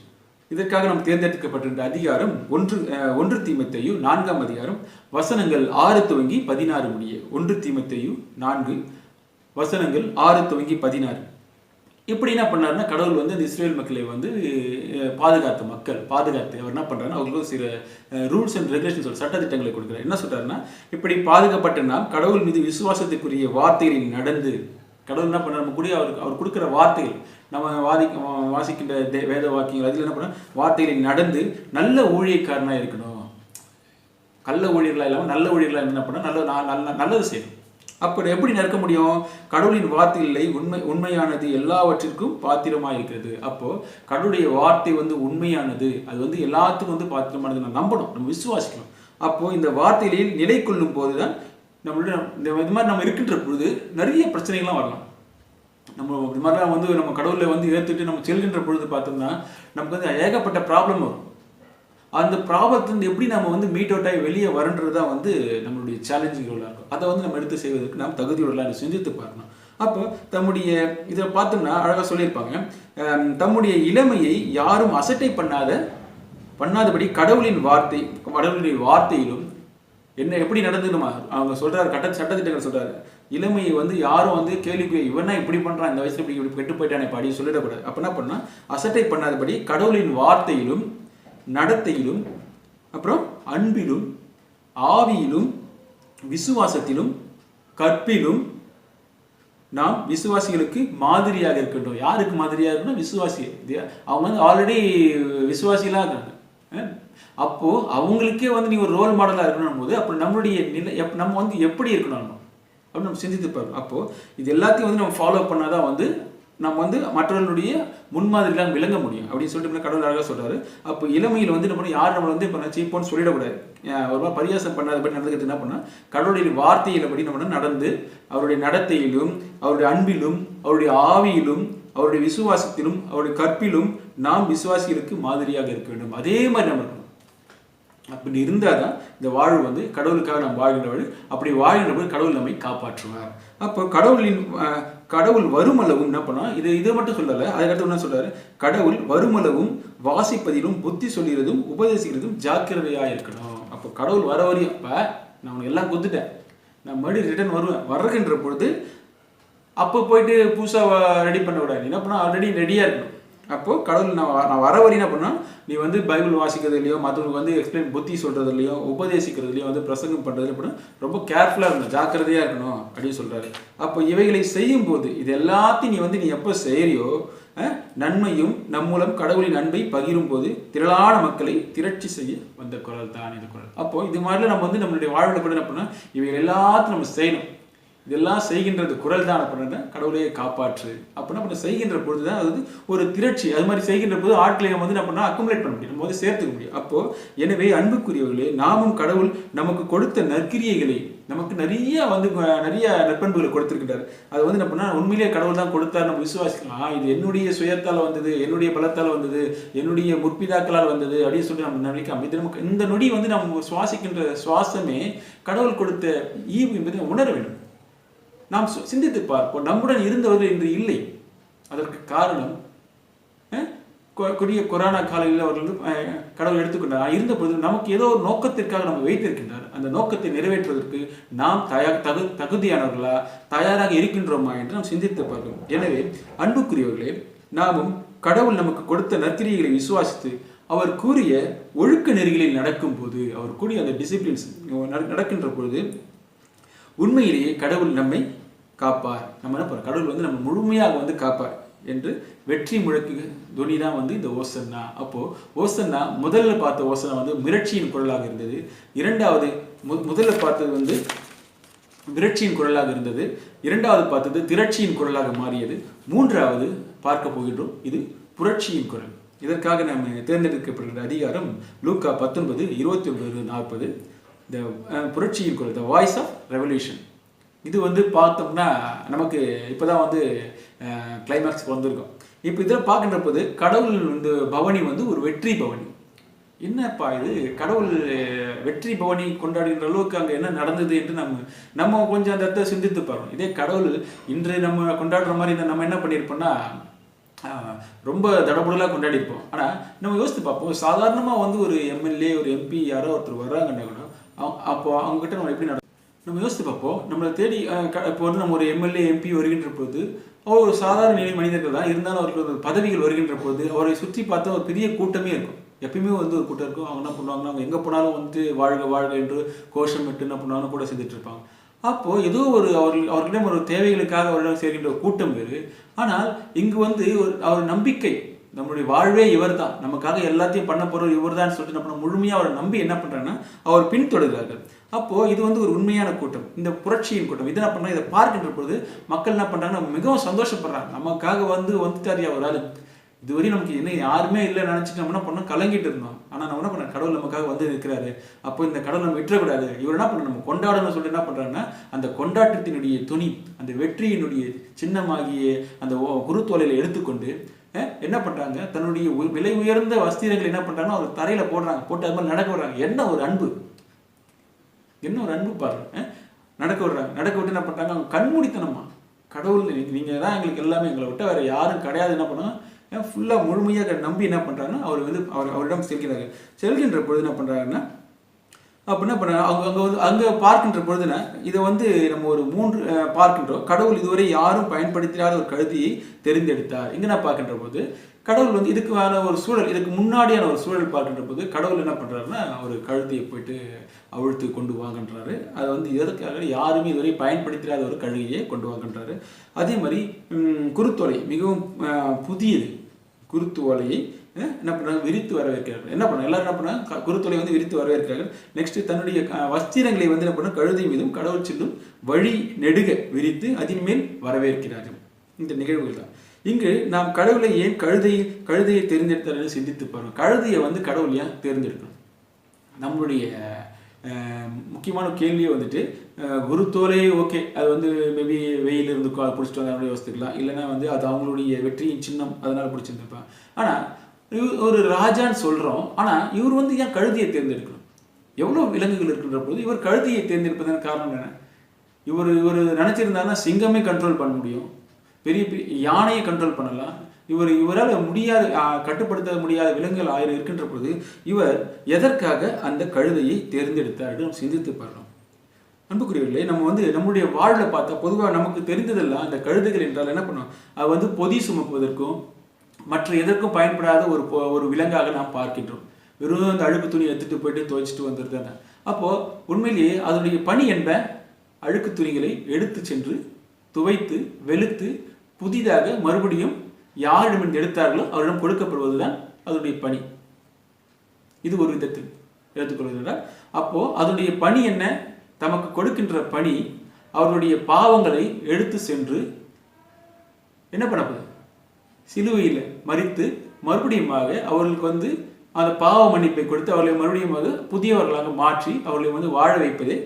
S1: இதற்காக நாம் தேர்ந்தெடுக்கப்பட்டிருந்த அதிகாரம் ஒன்று ஒன்று தீமத்தையு நான்காம் அதிகாரம் வசனங்கள் ஆறு துவங்கி பதினாறு முடிய. ஒன்று தீமத்தையு நான்கு வசனங்கள் ஆறு துவங்கி பதினாறு. இப்படி என்ன பண்ணாருன்னா கடவுள் வந்து இந்த இஸ்ரேல் மக்களை வந்து பாதுகாத்த மக்கள் பாதுகாத்து அவர் என்ன பண்ணுறாருன்னா அவங்களுக்கு சில ரூல்ஸ் அண்ட் ரெகுலேஷன்ஸ் சட்டத்திட்டங்களை கொடுக்குறாரு. என்ன சொல்கிறாருன்னா இப்படி பாதுகாப்பட்ட நாம் கடவுள் மீது விசுவாசத்துக்குரிய வார்த்தைகளில் நடந்து கடவுள் என்ன பண்ணுறாரு நம்ம கூடிய அவருக்கு அவர் கொடுக்குற வார்த்தைகள் நம்ம வாதி வாசிக்கின்ற தே- வேத வாக்கியங்கள் அதில் என்ன பண்ணணும்? வார்த்தைகளில் நடந்து நல்ல ஊழியக்காரனாக இருக்கணும். கள்ள ஊழியர்களாக இல்லாமல் நல்ல ஊழியர்களாக என்ன பண்ண நல்ல நல்ல நல்லது செய்யணும். அப்படி எப்படி நடக்க முடியும்? கடவுளின் வார்த்தைகளை உண்மை உண்மையானது எல்லாவற்றிற்கும் பாத்திரமாக இருக்கிறது. அப்போது கடவுளுடைய வார்த்தை வந்து உண்மையானது. அது வந்து எல்லாத்துக்கும் வந்து பாத்திரமானது நம்ம நம்பணும். நம்ம விசுவாசிக்கணும். அப்போது இந்த வார்த்தைகளில் நிலை கொள்ளும் போது தான் நம்மளுடைய இந்த இது மாதிரி நம்ம இருக்கின்ற பொழுது நிறைய பிரச்சனைகள்லாம் வரலாம். நம்ம இது மாதிரிலாம் வந்து நம்ம கடவுளை வந்து ஏற்றுட்டு நம்ம செல்கின்ற பொழுது பார்த்தோம்னா நமக்கு வந்து ஏகப்பட்ட ப்ராப்ளம் வரும். அந்த ப்ராப்ளத்துலேருந்து எப்படி நம்ம வந்து மீட் அவுட் ஆகி வெளியே வரன்றது தான் வந்து நம்மளுடைய சேலஞ்சுகளாக இருக்கும். அதை வந்து நம்ம எடுத்து செய்வதற்கு நாம் தகுதியுள்ளலாம் சிந்தித்து பார்க்கணும். அப்போ தம்முடைய இதை பார்த்தோம்னா அழகாக சொல்லியிருப்பாங்க. தம்முடைய இளமையை யாரும் அசட்டை பண்ணாத பண்ணாதபடி கடவுளின் வார்த்தை கடவுளுடைய வார்த்தையிலும் என்ன எப்படி நடந்துக்கணுமா அவங்க சொல்றாரு கட்ட சட்டத்திட்டங்கள் சொல்றாரு. இளமையை வந்து யாரும் வந்து கேள்விக்கு இவனா இப்படி பண்றான் இந்த வயசுல இப்படி இப்படி கெட்டு போயிட்டானே படி சொல்லிடக்கூடாது. அப்ப என்ன பண்ணா அசட்டை பண்ணாதபடி கடவுளின் வார்த்தையிலும் நடத்தையிலும் அப்புறம் அன்பிலும் ஆவியிலும் விசுவாசத்திலும் கற்பிலும் நாம் விசுவாசிகளுக்கு மாதிரியாக இருக்கட்டும் யாருக்கு மாதிரியாக இருக்கணும் விசுவாசி அவங்க வந்து ஆல்ரெடி விசுவாசிகளாக இருக்காங்க. அப்போது அவங்களுக்கே வந்து நீ ஒரு ரோல் மாடலாக இருக்கணும் போது அப்போ நம்மளுடைய நிலை எப் நம்ம வந்து எப்படி இருக்கணும் அப்படின்னு நம்ம சிந்தித்து பார்க்கணும் அப்போது இது எல்லாத்தையும் வந்து நம்ம ஃபாலோ பண்ணாதான் வந்து நம்ம வந்து மற்றவர்களுடைய முன்மாதிரிலாம் விளங்க முடியும். அப்படின்னு சொல்லிட்டு கடவுள் அழகாக சொல்கிறாரு அப்போ இளமையில் வந்து நம்ம யார் நம்மளை வந்து இப்போ சீப்போன்னு சொல்லிடக்கூடாது. ஒரு மாதிரி பரியாசம் பண்ணாதபடி நடந்துக்கிட்டு என்ன பண்ணால் கடவுளுடைய வார்த்தையிலபடி நம்ம நடந்து அவருடைய நடத்தையிலும் அவருடைய அன்பிலும் அவருடைய ஆவியிலும் அவருடைய விசுவாசத்திலும் அவருடைய கற்பிலும் நாம் விசுவாசிகளுக்கு மாதிரியாக இருக்க வேண்டும். அதே மாதிரி நம்ம அப்படி இருந்தால் தான் இந்த வாழ்வு வந்து கடவுளுக்காக நாம் வாழ்கின்ற வாழ்வு. அப்படி வாழ்கின்ற போது கடவுள் நம்மை காப்பாற்றுவார். அப்போ கடவுளின் கடவுள் வருமளவும் என்ன பண்ணா இது இதை மட்டும் சொல்லலை. அதுக்கடுத்து என்ன சொல்றாரு? கடவுள் வருமளவும் வாசிப்பதிலும் புத்தி சொல்கிறதும் உபதேசிக்கிறதும் ஜாக்கிரதையாக இருக்கணும். அப்போ கடவுள் வர வரையும் அப்போ நான் உனக்கு எல்லாம் கொடுத்துட்டேன். நான் மறுபடியும் ரிட்டர்ன் வருவேன். வருகின்ற பொழுது அப்போ போயிட்டு புதுசாக ரெடி பண்ண விடாது என்ன பண்ணால் ஆல்ரெடி ரெடியாக இருக்கணும். அப்போது கடவுள் நான் வ- நான் வர வரையும் என்ன பண்ணா நீ வந்து பைபிள் வாசிக்கிறதுலையோ மற்றவங்களுக்கு வந்து எக்ஸ்பிளைன் புத்தி சொல்கிறதுலையோ உபதேசிக்கிறதுலையோ வந்து பிரசங்கம் பண்ணுறது அப்படின்னா ரொம்ப கேர்ஃபுல்லாக இருக்கணும் ஜாக்கிரதையாக இருக்கணும் அப்படின்னு சொல்கிறாரு அப்போ இவைகளை செய்யும்போது இது எல்லாத்தையும் நீ வந்து நீ எப்போ செய்கிறியோ நன்மையும் நம் மூலம் கடவுளின் அன்பை பகிரும் போது திரளான மக்களை திரட்சி செய்ய வந்த குரல் தான் இந்த குரல். அப்போ இது மாதிரிலாம் நம்ம வந்து நம்மளுடைய வாழ்வில் கூட என்ன பண்ணோம் இவைகள் எல்லாத்தையும் நம்ம செய்யணும். இதெல்லாம் செய்கின்றது குரல் தான் அப்படின்னா கடவுளையே காப்பாற்று. அப்படின்னா நம்ம செய்கின்ற பொழுது தான் அது வந்து ஒரு திரட்சி அது மாதிரி செய்கின்ற போது ஆட்களை நம்ம வந்து என்ன அக்குமுலேட் பண்ண முடியும் நம்ம வந்து சேர்த்துக்க முடியும். அப்போ எனவே அன்புக்குரியவர்களே நாமும் கடவுள் நமக்கு கொடுத்த நற்கிரியைகளை நமக்கு நிறைய வந்து நிறைய நற்பண்புகளை கொடுத்திருக்கிறார் அது வந்து என்ன பண்ணால் உண்மையிலேயே கடவுள் தான் கொடுத்தார் நம்ம விசுவாசிக்கலாம். இது என்னுடைய சுயத்தால் வந்தது என்னுடைய பலத்தால் வந்தது என்னுடைய முற்பிதாக்களால் வந்தது அப்படின்னு சொல்லி நம்ம நினைக்காம இது நமக்கு இந்த நொடி வந்து நம்ம சுவாசிக்கின்ற சுவாசமே கடவுள் கொடுத்த ஈவு என்பதை உணர வேண்டும். நாம் சிந்தித்து பார்ப்போம். நம்முடன் இருந்தவர்கள் இன்று இல்லை. அதற்கு காரணம் கொ- கொடிய கொரோனா காலையில் அவர்கள் வந்து கடவுள் எடுத்துக்கொண்டார். இருந்த பொழுது நமக்கு ஏதோ ஒரு நோக்கத்திற்காக நம்ம வைத்திருக்கின்றார். அந்த நோக்கத்தை நிறைவேற்றுவதற்கு நாம் தயா தகு தகுதியானவர்களா தயாராக இருக்கின்றோமா என்று நாம் சிந்தித்து பார்க்கணும் எனவே அன்புக்குரியவர்களே நாமும் கடவுள் நமக்கு கொடுத்த நற்கிரியைகளை விசுவாசித்து அவர் கூறிய ஒழுக்க நெறிகளில் நடக்கும் போது அவர் கூடிய அந்த டிசிப்ளின்ஸ் நடக்கின்ற பொழுது உண்மையிலேயே கடவுள் நம்மை காப்பார். நம்ம என்ன பண்ணுறோம் கடவுள் வந்து நம்ம முழுமையாக வந்து காப்பார் என்று வெற்றி முழக்கு துணி தான் வந்து இந்த ஓசன்னா. அப்போது ஓசன்னா முதல்ல பார்த்த ஓசனா வந்து மிரட்சியின் குரலாக இருந்தது. இரண்டாவது மு முதல்ல பார்த்தது வந்து விரட்சியின் குரலாக இருந்தது. இரண்டாவது பார்த்தது திரட்சியின் குரலாக மாறியது. மூன்றாவது பார்க்க போகின்றோம் இது புரட்சியின் குரல். இதற்காக நாம் தேர்ந்தெடுக்கப்படுகிற அதிகாரம் லூக்கா பத்தொன்பது இருபத்தி ஒன்பது நாற்பது. இந்த uh, புரட்சியின் குரல் த வாய்ஸ் ஆஃப் ரெவல்யூஷன் இது வந்து பார்த்தோம்னா நமக்கு இப்போ தான் வந்து uh, கிளைமேக்ஸ் வந்திருக்கோம். இப்போ இதில் பார்க்கின்ற போது கடவுள் வந்து பவனி வந்து ஒரு வெற்றி பவனி. என்னப்பா இது? கடவுள் uh, வெற்றி பவனி கொண்டாடுகின்ற அளவுக்கு அங்கே என்ன நடந்தது என்று நம்ம நம்ம கொஞ்சம் அந்த இடத்த சிந்தித்து பாருவோம் இதே கடவுள் இன்று நம்ம கொண்டாடுற மாதிரி இந்த நம்ம என்ன பண்ணியிருப்போம்னா ரொம்ப தடபுடலாக கொண்டாடி இருப்போம் ஆனால் நம்ம யோசித்து பார்ப்போம். சாதாரணமாக வந்து ஒரு எம்எல்ஏ ஒரு எம்பி யாரோ ஒருத்தர் வர்றாங்கன்னா கூட அப்போ அவங்ககிட்ட நம்ம எப்படி நடக்கும் நம்ம யோசித்து பார்ப்போம். நம்மளை தேடி க- இப்போ வந்து நம்ம ஒரு எம்எல்ஏ எம்பி வருகின்ற போது அவர் ஒரு சாதாரண நிலை மனிதர்கள் தான். இருந்தாலும் அவருக்கு ஒரு பதவிகள் வருகின்ற போது அவரை சுற்றி பார்த்தா ஒரு பெரிய கூட்டமே இருக்கும். எப்பயுமே வந்து ஒரு கூட்டம் இருக்கும். அவங்க என்ன பண்ணுவாங்கன்னா அவங்க எங்கே போனாலும் வந்து வாழ்க வாழ்க என்று கோஷமிட்டு என்ன பண்ணுவாங்க கூட செஞ்சுட்டு இருப்பாங்க. அப்போது ஏதோ ஒரு அவர்கள் அவர்களிடம் ஒரு தேவைகளுக்காக அவரிடம் சேர்கின்ற ஒரு கூட்டம் வேறு. ஆனால் இங்கு வந்து ஒரு அவர் நம்பிக்கை நம்மளுடைய வாழ்வே இவர் தான் நமக்காக எல்லாத்தையும் பண்ண போறவர் இவர்தான் சொல்லிட்டு நம்ம முழுமையாக அவரை நம்பி என்ன பண்ணுறாங்கன்னா அவர் பின்தொடர்கிறார்கள். அப்போது இது வந்து ஒரு உண்மையான கூட்டம். இந்த புரட்சியின் கூட்டம். இது என்ன பண்ணால் இதை பார்க்கின்ற பொழுது மக்கள் என்ன பண்ணுறாங்கன்னா மிகவும் சந்தோஷப்படுறாங்க. நமக்காக வந்து வந்துட்டாரியா ஒரு ஆள். இதுவரையும் நமக்கு என்ன யாருமே இல்லை நினச்சிட்டு நம்ம என்ன பண்ணோம்? கலங்கிட்டு இருந்தோம். ஆனால் நம்ம என்ன பண்ண கடவுள் நமக்காக வந்து இருக்கிறாரு அப்போ இந்த கடவுள் நம்ம விட்டுறக்கூடாது. இவர் என்ன பண்ண நம்ம கொண்டாடணும்னு சொல்லிட்டு என்ன பண்ணுறாங்கன்னா அந்த கொண்டாட்டத்தினுடைய துணி அந்த வெற்றியினுடைய சின்னமாகிய அந்த ஓ- எடுத்துக்கொண்டு என்ன பண்றாங்க? தன்னுடைய உ- விலை உயர்ந்த வஸ்திரங்கள் என்ன பண்ணுறாங்கன்னா அவர் தரையில போடுறாங்க. போட்டு அது மாதிரி நடக்க விடுறாங்க. என்ன ஒரு அன்பு? என்ன ஒரு அன்பு பாருங்க நடக்க விடுறாங்க. நடக்க விட்டு என்ன பண்றாங்க? அவங்க கண்மூடித்தனமா. கடவுள் நீ- நீங்க தான் எங்களுக்கு எல்லாமே எங்களை விட்டு வேற யாரும் கிடையாது. என்ன பண்ணாங்க ஃபுல்லாக முழுமையாக நம்பி என்ன பண்றாங்கன்னா அவர் வந்து அவர் அவரிடம் செல்கிறாங்க செல்கின்ற பொழுது என்ன பண்றாங்கன்னா அப்படின்னா இப்போ பண்ண அவங்க அங்கே வந்து அங்கே பார்க்கின்ற பொழுதுனா இதை வந்து நம்ம ஒரு மூன்று பார்க்கின்றோம். கடவுள் இதுவரை யாரும் பயன்படுத்தாத ஒரு கழுதியை தெரிந்தெடுத்தார். இங்கே நான் பார்க்கின்ற போது கடவுள் வந்து இதுக்கான ஒரு சூழல் இதுக்கு முன்னாடியான ஒரு சூழல் பார்க்கின்ற போது கடவுள் என்ன பண்ணுறாருன்னா ஒரு கழுதையை போயிட்டு அவிழ்த்து கொண்டு வாங்கன்றாரு. அதை வந்து எதற்காக யாருமே இதுவரை பயன்படுத்தாத ஒரு கழுகையை கொண்டு வாங்கன்றாரு. அதே மாதிரி குருத்தோலை மிகவும் புதியது. குருத்துவலையை என்ன பண்ணுறாங்க விரித்து வரவேற்கிறார்கள். என்ன பண்ணுறாங்க எல்லாரும் என்ன பண்ணாங்க க- வந்து விரித்து வரவேற்கிறார்கள். நெக்ஸ்ட் தன்னுடைய வஸ்திரங்களை வந்து என்ன பண்ண கழுதை மீதும் கடவுள் செல்லும் வழி நெடுக விரித்து அதன் மேல் வரவேற்கிறார்கள். இந்த நிகழ்வுகள் தான். இங்கு நாம் கடவுளை ஏன் கழுதையை கழுதையை தேர்ந்தெடுத்தார் சிந்தித்து பாருங்க. கழுதையை வந்து கடவுள் ஏன் தேர்ந்தெடுக்கணும்? நம்மளுடைய முக்கியமான கேள்வியே வந்துட்டு அஹ், குருத்தோலே ஓகே அது வந்து மேபி வெயில் இருந்து கா- பிடிச்சிட்டு வந்தாலும் வசதிக்கலாம் இல்லைன்னா வந்து அது அவங்களுடைய வெற்றியின் சின்னம் அதனால பிடிச்சிருந்துருப்பான். ஆனால் ஒரு ராஜான்னு சொல்கிறோம் ஆனால் இவர் வந்து ஏன் கழுதியை தேர்ந்தெடுக்கணும்? எவ்வளோ விலங்குகள் இருக்கின்ற போது இவர் கழுதியை தேர்ந்தெடுப்பதன் காரணம் என்ன? இவர் இவர் நினச்சிருந்தாருன்னா சிங்கமே கண்ட்ரோல் பண்ண முடியும். பெரிய பெரிய யானையை கண்ட்ரோல் பண்ணலாம். இவர் இவரால் முடியாத கட்டுப்படுத்த முடியாத விலங்குகள் ஆயிரம் இருக்கின்ற பொழுது இவர் எதற்காக அந்த கழுதையை தேர்ந்தெடுத்தார் நம்ம சிந்தித்து பார்க்கிறோம் அன்புக்குரியவர்களே நம்ம வந்து நம்முடைய வாழ்வில் பார்த்தா பொதுவாக நமக்கு தெரிந்ததெல்லாம் அந்த கழுதைகள் என்றால் என்ன பண்ணும்? அது வந்து பொதி சுமப்பதற்கும் மற்ற எதற்கும் பயன்படாத ஒரு ஒரு விலங்காக நாம் பார்க்கின்றோம். வெறும் அந்த அழுக்கு துணி எடுத்துட்டு போயிட்டு துவைச்சிட்டு வந்துருதானே அப்போது உண்மையிலேயே அதனுடைய பணி என்ன அழுக்கு துணிகளை எடுத்து சென்று துவைத்து வெளுத்து புதிதாக மறுபடியும் யாரிடம் எடுத்தார்களோ அவரிடம் கொடுக்கப்படுவதுதான் அதனுடைய பணி. இது ஒரு விதத்தில் எடுத்துக்கொள்கிறார் அப்போது அதனுடைய பணி என்ன? தமக்கு கொடுக்கின்ற பணி அவருடைய பாவங்களை எடுத்து சென்று என்ன பண்ண சிலுவையில் மறித்து மறுபடியுமாக அவர்களுக்கு வந்து அந்த பாவ மன்னிப்பை கொடுத்து அவர்களை மறுபடியுமாக புதியவர்களாக மாற்றி அவர்களை வந்து வாழ வைப்பதே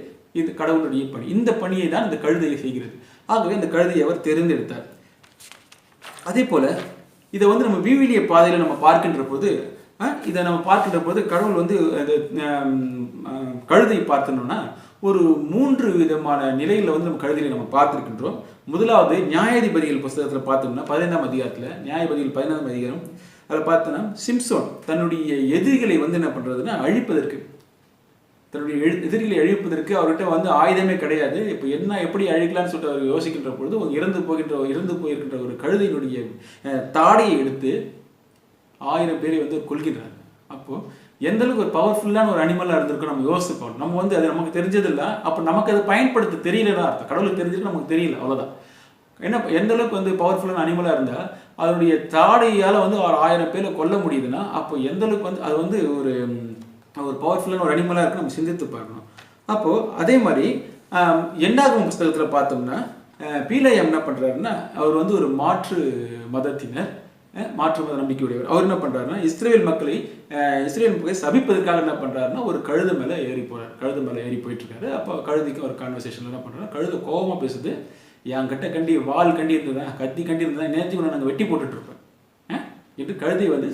S1: இது கடவுளுடைய பணி. இந்த பணியை தான் இந்த கழுதையை செய்கிறது. ஆகவே இந்த கழுதையை அவர் தேர்ந்தெடுத்தார். அதே போல இதை வந்து நம்ம விவிலிய பாதையில் நம்ம பார்க்கின்ற போது இதை நம்ம பார்க்கின்ற போது கடவுள் வந்து அது, கழுதையை பார்த்தோம்னா ஒரு மூன்று விதமான நிலையில வந்து நம்ம கழுதையை நம்ம பார்த்துருக்கின்றோம். முதலாவது நியாயாதிபதிகள் புஸ்தகத்தில் பார்த்தோம்னா பதினைந்தாம் அதிகாரத்தில் நியாயபதிகள் பதினைந்தாம் அதிகாரம் அதில் பார்த்தோன்னா சிம்சோன் தன்னுடைய எதிரிகளை வந்து என்ன பண்ணுறதுன்னா அழிப்பதற்கு. தன்னுடைய எதிரிகளை அழிப்பதற்கு அவர்கிட்ட வந்து ஆயுதமே கிடையாது. இப்போ என்ன எப்படி அழிக்கலாம்னு சொல்லிட்டு அவர் யோசிக்கின்ற பொழுது இறந்து போகின்ற இறந்து போயிருக்கின்ற ஒரு கழுதையினுடைய தாடையை எடுத்து ஆயிரம் பேரை வந்து கொள்கின்றார் அப்போது எந்த அளவுக்கு ஒரு பவர்ஃபுல்லான ஒரு அனிமலாக இருந்திருக்கும் நம்ம யோசிப்போம். நம்ம வந்து அது நமக்கு தெரிஞ்சதில்ல. அப்போ நமக்கு அதை பயன்படுத்த தெரியலன்னா அர்த்தம். கடவுளுக்கு தெரிஞ்சுட்டு நமக்கு தெரியல. அவ்வளோதான் என்ன எந்த அளவுக்கு வந்து பவர்ஃபுல்லான அனிமலாக இருந்தால் அதனுடைய தாடையால் வந்து ஒரு ஆயிரம் பேரை கொல்ல முடியுதுன்னா அப்போ எந்த அளவுக்கு வந்து அது வந்து ஒரு ஒரு பவர்ஃபுல்லான ஒரு அனிமலாக இருக்கு நம்ம சிந்தித்து பார்க்கணும். அப்போது அதே மாதிரி ஆம், புஸ்தகத்தில் பார்த்தோம்னா பீலையம் என்ன பண்ணுறாருன்னா அவர் வந்து ஒரு மாற்று மதத்தினர். அஹ், நம்பிக்கையுடையவர். அவர் என்ன பண்ணுறாருன்னா இஸ்ரேல் மக்களை இஸ்ரேல் மக்களை சபிப்பதற்காக என்ன பண்ணுறாருன்னா ஒரு கழுது மேலே ஏறி போகிறார் கழுது மேலே ஏறி போயிட்டுருக்காரு. அப்போ கழுதைக்கு ஒரு கான்வர்சேஷனில் என்ன பண்ணுறாரு கழுதை கோபமாக பேசுது. என்கிட்ட கண்டி வால் கண்டி இருந்ததா கத்தி கண்டி இருந்ததா நேற்று கூட நாங்கள் வெட்டி போட்டுட்டு இருப்பேன் என்று கழுதை வந்து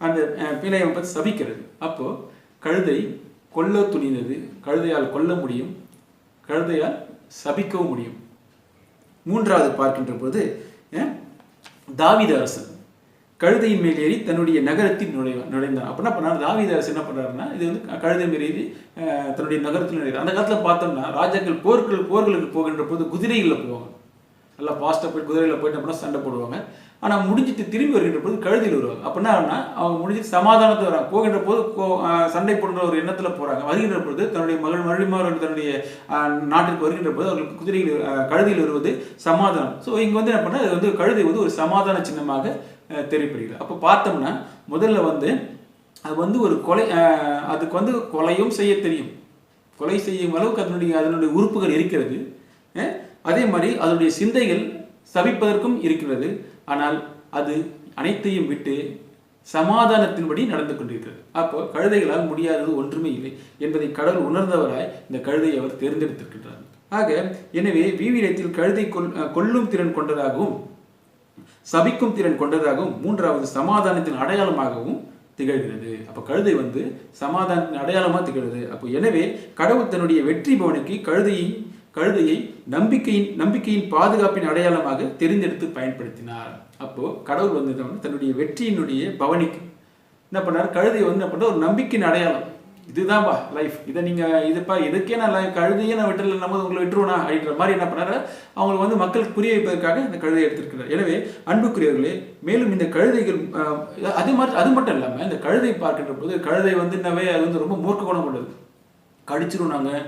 S1: அந்த பீலையம் பற்றி சபிக்கிறது. அப்போது கழுதை கொல்ல துணிந்தது. கழுதையால் கொல்ல முடியும். கழுதையால் சபிக்கவும் முடியும். மூன்றாவது பார்க்கின்ற போது தாவித அரசன் கழுதையின் மேல் ஏறி தன்னுடைய நகரத்தில் நுழைவான் நுழைந்தான் அப்படின்னா என்ன பண்ணாரு? தாவீது என்ன பண்ணாருன்னா இது வந்து கழுதை மேல் ஏறி தன்னுடைய நகரத்தில் நுழைகிறார். அந்த காலத்தில் பார்த்தோம்னா ராஜாக்கள் போர்கள் போர்களுக்கு போகின்ற போது குதிரைகளில் போவாங்க. நல்லா ஃபாஸ்ட்டாக போய் குதிரையில் போயிட்டு அப்படின்னா சண்டை போடுவாங்க. ஆனால் முடிஞ்சிட்டு திரும்பி வருகின்ற போது கழுதியில் வருவாங்க. அப்படின்னா அவங்க முடிஞ்சிட்டு சமாதானத்தை வராங்க. போகின்ற போது சண்டை போடுற ஒரு எண்ணத்தில் போகிறாங்க வருகின்ற பொழுது தன்னுடைய மகள் மறுபடியும் தன்னுடைய நாட்டிற்கு வருகின்ற போது அவர்களுக்கு குதிரையில் கழுதியில் வருவது சமாதானம். ஸோ இங்கே வந்து என்ன பண்ணால் அது வந்து கழுதை வந்து ஒரு சமாதான சின்னமாக தெரியப்படுகிறது அப்போ பார்த்தோம்னா முதல்ல வந்து அது வந்து ஒரு கொலை அதுக்கு வந்து கொலையும் செய்ய தெரியும். கொலை செய்யும் அளவுக்கு அதனுடைய அதனுடைய உறுப்புகள் இருக்கிறது. அதே மாதிரி அதனுடைய சிந்தைகள் சபிப்பதற்கும் இருக்கிறது. ஆனால் அது அனைத்தையும் விட்டு சமாதானத்தின்படி நடந்து கொண்டிருக்கிறது. அப்போ கழுதைகளால் முடியாதது ஒன்றுமே இல்லை என்பதை கடவுள் உணர்ந்தவராய் இந்த கழுதையை அவர் தேர்ந்தெடுத்திருக்கின்றார். ஆக எனவே வீவிடத்தில் கழுதை கொல் கொல்லும் திறன் கொண்டதாகவும் சபிக்கும் திறன் கொண்டதாகவும் மூன்றாவது சமாதானத்தின் அடையாளமாகவும் திகழ்கிறது. அப்போ கழுதை வந்து சமாதானத்தின் அடையாளமாக திகழ்கிறது. அப்போ எனவே கடவுள் தன்னுடைய வெற்றி பவனுக்கு கழுதையை கழுதையை நம்பிக்கையின் நம்பிக்கையின் பாதுகாப்பின் அடையாளமாக தெரிந்தெடுத்து பயன்படுத்தினார். அப்போ கடவுள் வந்து தன்னுடைய வெற்றியினுடைய பவனிக்கு என்ன பண்ணார்? கழுதை வந்து என்ன பண்ணுற ஒரு நம்பிக்கையின் அடையாளம் இதுதான்ப்பா லைஃப் இதை நீங்கள் இதுப்பா இதுக்கே நான் li- கழுதையே நான் விட்டுல நம்ம உங்களை விட்டுருவனா அப்படின்ற மாதிரி என்ன பண்ணாரு? அவங்களுக்கு வந்து மக்களுக்கு புரிய வைப்பதற்காக இந்த கழுதையை எடுத்திருக்கிறார். எனவே அன்புக்குரியவர்களே மேலும் இந்த கழுதைகள் அது மாதிரி அது மட்டும் இல்லாமல் இந்த கழுதை பார்க்கின்ற போது கழுதை வந்து என்னவே அது வந்து ரொம்ப மூர்க்க குணம் கொண்டது. கடிச்சிரும் நாங்கள்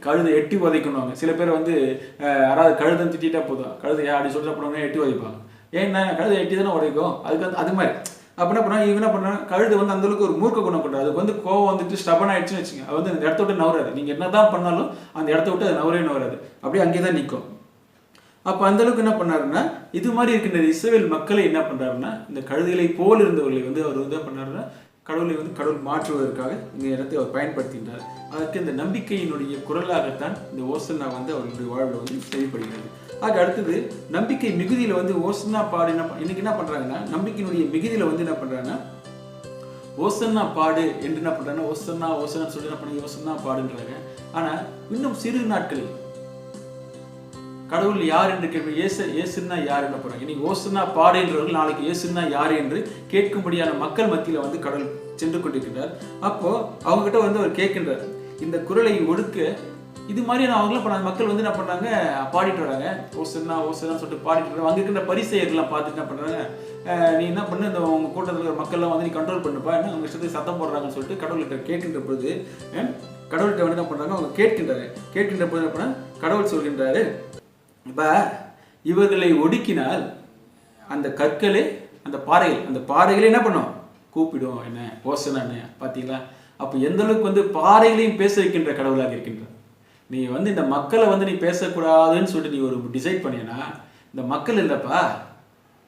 S1: கழுதை எட்டி உதைக்கணுவாங்க சில பேர் வந்து யாராவது கழுதன் திட்டா போதும். கழுதையா அப்படி சொல்லிட்டு போனவங்க எட்டி உதைப்பாங்க. ஏன்னா கழுதை எட்டி தானே உதைக்கும். அதுக்கு வந்து அது மாதிரி. அப்போ என்ன பண்ணா இவங்க என்ன பண்ணா கழுது வந்து அந்தளவுக்கு ஒரு மூர்க்க குணம் கொண்டாது அதுக்கு வந்து கோவம் வந்துட்டு ஸ்டபன் ஆயிடுச்சுன்னு வச்சுங்க அது வந்து அந்த இடத்த விட்டு நவராது நீங்கள் என்னதான் பண்ணாலும் அந்த இடத்த விட்டு அது நவரே நவராது. அப்படியே அங்கேயே தான் நிற்கும் அப்போ அந்த அளவுக்கு என்ன பண்ணாருன்னா இது மாதிரி இருக்கின்ற இஸ்ரேல் மக்களை என்ன பண்ணுறாருன்னா இந்த கழுதைகளை போல் இருந்தவர்களை வந்து அவர் வந்து பண்ணாருன்னா கடவுளை வந்து கடவுள் மாற்றுவதற்காக இந்த இடத்தை அவர் பயன்படுத்தினார் அதற்கு இந்த நம்பிக்கையினுடைய குரலாகத்தான் இந்த ஓசனா வந்து அவருடைய வாழ்வில் வந்து செயல்படுகிறது. ஆக அடுத்தது நம்பிக்கை மிகுதியில் வந்து ஓசன்னா பாடு என்ன இன்னைக்கு என்ன பண்றாங்கன்னா நம்பிக்கையினுடைய மிகுதியில் வந்து என்ன பண்றாங்கன்னா ஓசன்னா பாடு என்று என்ன பண்றாங்கன்னா ஓசன்னா ஓசன்னா சொல்லி என்ன பண்ணி ஓசன்னா பாடுன்றாங்க. ஆனா இன்னும் சிறு நாட்களில் கடவுள் யார் என்று கேட்ப ஏச ஏசுன்னா யார் என்ன போறாங்க இன்னைக்கு ஓசுனா பாடு என்றவர்கள் நாளைக்கு ஏசுன்னா யார் என்று கேட்கும்படியான மக்கள் மத்தியில வந்து கடவுள் சென்று கொண்டிருக்கிறார் அப்போ அவங்க கிட்ட வந்து அவர் கேட்கின்றார் இந்த குரலை ஒடுக்க இது மாதிரியான அவங்களாம் பண்ண மக்கள் வந்து என்ன பண்ணுறாங்க பாடிட்டு வராங்க. ஓசனா ஓசனா சொல்லிட்டு பாடிட்டு வராங்க. அங்கே இருக்கிற பரிசெயர்லாம் பார்த்துட்டு என்ன பண்ணுறாங்க நீ என்ன பண்ணு? இந்த உங்கள் கூட்டத்தில் இருக்கிற மக்கள்லாம் வந்து நீ கண்ட்ரோல் பண்ணுப்பா. என்ன? அவங்க இஷ்டத்துக்கு சத்தம் போடுறாங்கன்னு சொல்லிட்டு கடவுள்கிட்ட கேட்கின்ற பொழுது கடவுள்கிட்ட வந்து என்ன பண்ணுறாங்க அவங்க கேட்கின்றாரு. கேட்கின்ற பொழுது என்ன பண்ண கடவுள் சொல்கின்றாரு இப்போ இவர்களை ஒடுக்கினால் அந்த கற்களே அந்த பாறைகள் அந்த பாறைகளே என்ன பண்ணும்? கூப்பிடும் என்ன? ஓசனான்னு பார்த்தீங்களா அப்போ எந்த அளவுக்கு வந்து பாறைகளையும் பேச வைக்கின்ற கடவுளாக இருக்கின்றார். நீ வந்து இந்த மக்களை வந்து நீ பேசக்கூடாதுன்னு சொல்லிட்டு நீ ஒரு டிசைட் பண்ணினா இந்த மக்கள் இல்லைப்பா